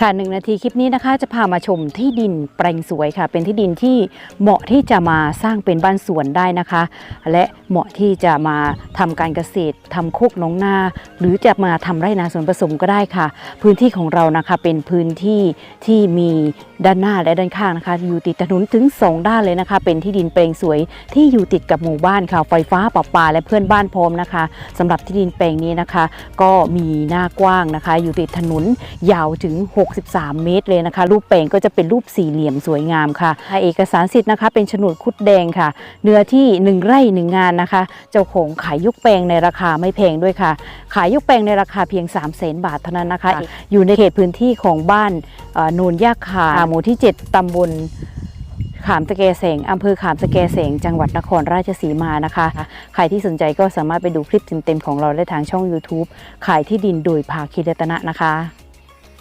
ค่ะหนึ่งนาทีคลิปนี้นะคะจะพามาชมที่ดินแปลงสวยค่ะ เป็นที่ดินที่เหมาะที่จะมาสร้างเป็นบ้านสวนได้นะคะ และเหมาะที่จะมาทำการเกษตรทำโคกหน้องนา หรือจะมาทำไร่นาสวนผสมก็ได้ค่ะ พื้นที่ของเรานะคะเป็นพื้นที่ที่มีด้านหน้าและด้านข้างนะคะ อยู่ติดถนนถึงสองด้านเลยนะคะ เป็นที่ดินแปลงสวยที่อยู่ติดกับหมู่บ้านค่ะไฟฟ้าประปาและเพื่อนบ้านพร้อมนะคะสำหรับที่ดินแปลงนี้นะคะ ก็มีหน้ากว้างนะคะ อยู่ติดถนนยาวถึง63 เมตรเลยนะคะ รูปแปลงก็จะเป็นรูปสี่เหลี่ยมสวยงามค่ะ เอกสารสิทธิ์นะคะ เป็นโฉนดคุดแดงค่ะ เนื้อที่ 1 ไร่ 1 งานนะคะ เจ้าของขายยกแปลงในราคาไม่แพงด้วยค่ะ ขายยกแปลงในราคาเพียง 3 0 0 0 0 0 บาทเท่านั้นนะคะ อยู่ในเขตพื้นที่ของบ้านเอ่อโนนยาคาหมู่ที่ 7 ตำบลขามตะแกแสงอำเภอขามตะแกแสงจังหวัดนครราชสีมานะคะ ใครที่สนใจก็สามารถไปดูคลิปเต็มๆของเราได้ทางช่อง YouTube ขายที่ดินโดยภาคีรัตนะนะคะ